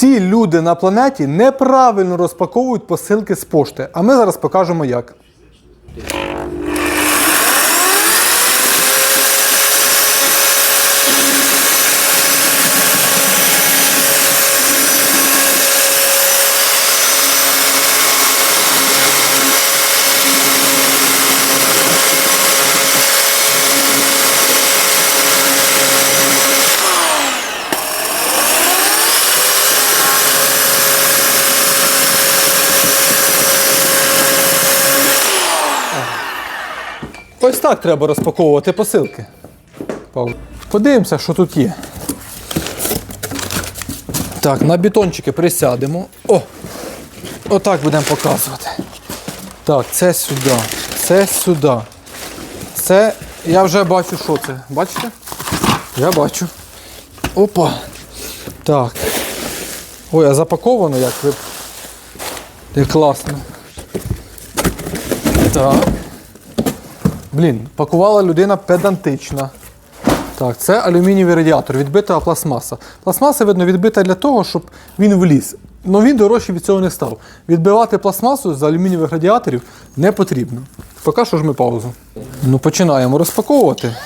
Всі люди на планеті неправильно розпаковують посилки з пошти. А ми зараз покажемо як. Ось так треба розпаковувати посилки. Подивимося, що тут є. Так, на бетончики присядемо. О! Отак будемо показувати. Так, це сюди. Це сюди. Це я вже бачу, що це. Бачите? Я бачу. Опа. Так. Ой, а запаковано як ви. Класно. Так. Блін, пакувала людина педантична. Так, це алюмінієвий радіатор, відбита пластмаса. Пластмаса, видно, відбита для того, щоб він вліз. Але він дорожчий від цього не став. Відбивати пластмасу з алюмінієвих радіаторів не потрібно. Поки що ж ми паузу. Ну, починаємо розпаковувати.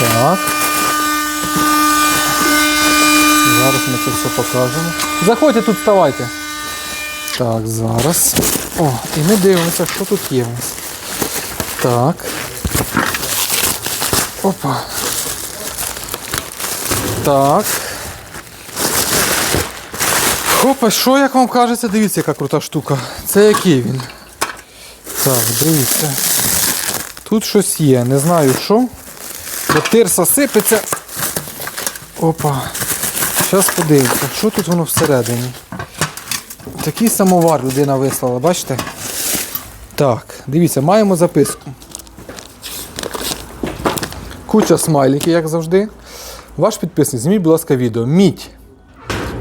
Так. Зараз ми це все покажемо. Заходьте тут, вставайте. Так, зараз. О, і ми дивимося, що тут є у нас. Так. Опа. Так. Опа, що як вам кажеться, дивіться, яка крута штука. Це який він? Так, дивіться. Тут щось є, не знаю що. Бо тирса сипеться. Опа. Зараз подивимося, що тут воно всередині. Такий самовар людина вислала, бачите? Так, дивіться, маємо записку. Куча смайликів, як завжди. Ваш підписник, зніміть, будь ласка, відео. Мідь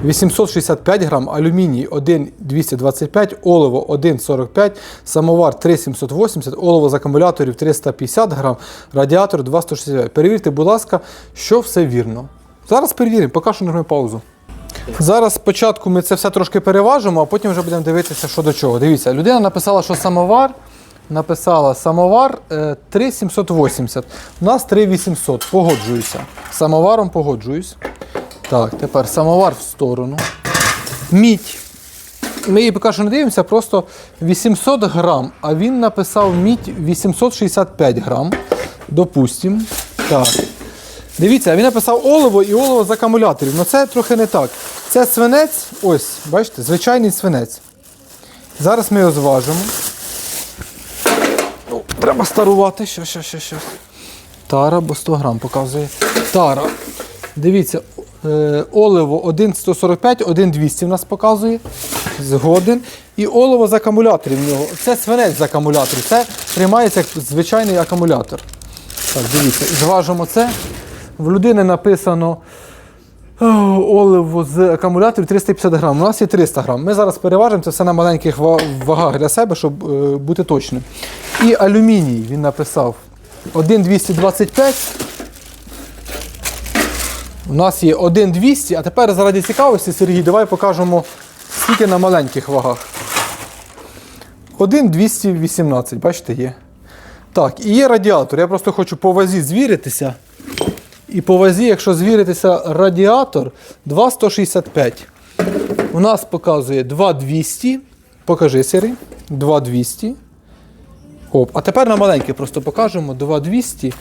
865 грам, алюміній 1,225, олово 1,45, самовар 3,780, олово з акумуляторів 350 грам, радіатор 2,165. Перевірте, будь ласка, що все вірно. Зараз перевіримо, поки що нажмемо паузу. Зараз спочатку ми це все трошки переважимо, а потім вже будемо дивитися, що до чого. Дивіться, людина написала, що самовар. Написала самовар е, 3,780. У нас 3,800. Погоджуюся. Самоваром погоджуюсь. Так, тепер самовар в сторону. Мідь. Ми її поки що не дивимося, просто 800 грам, а він написав мідь 865 грам. Допустимо. Так. Дивіться, він написав олово і олово з акумуляторів. Ну це трохи не так. Це свинець, ось, бачите, звичайний свинець. Зараз ми його зважимо. Ну, треба старувати. Що, що, що, що. Тара, бо 100 грам показує. Тара. Дивіться, е, оливо 1,145, 1,200 в нас показує. Згоден. І олово з акумуляторів в нього. Це свинець з акумуляторів. Це тримається як звичайний акумулятор. Так, дивіться, зважимо це. В людини написано оливо з акумуляторів 350 грам. У нас є 300 грам. Ми зараз переважимо це все на маленьких вагах для себе, щоб е, бути точним. І алюміній він написав 1,225. У нас є 1,200, а тепер заради цікавості, Сергій, давай покажемо, скільки на маленьких вагах. 1,218, бачите, є. Так, і є радіатор. Я просто хочу по вазі звіритися. І по вазі, якщо звіритися, радіатор 2,165. У нас показує 2,200. Покажи, Сергій. 2,200. Оп. А тепер на маленький просто покажемо 2,200.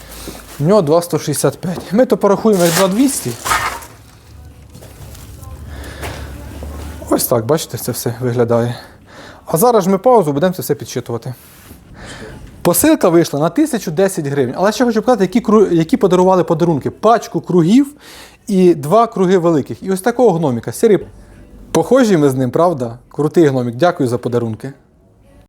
В нього 2,165. Ми то порахуємо як 2,200. Ось так, бачите, це все виглядає. А зараз ми паузу, будемо це все підсчитувати. Посилка вийшла на 1010 гривень. Але ще хочу показати, які, які подарували подарунки. Пачку кругів і два круги великих. І ось такого гноміка. Сірі, похожі ми з ним, правда? Крутий гномік. Дякую за подарунки.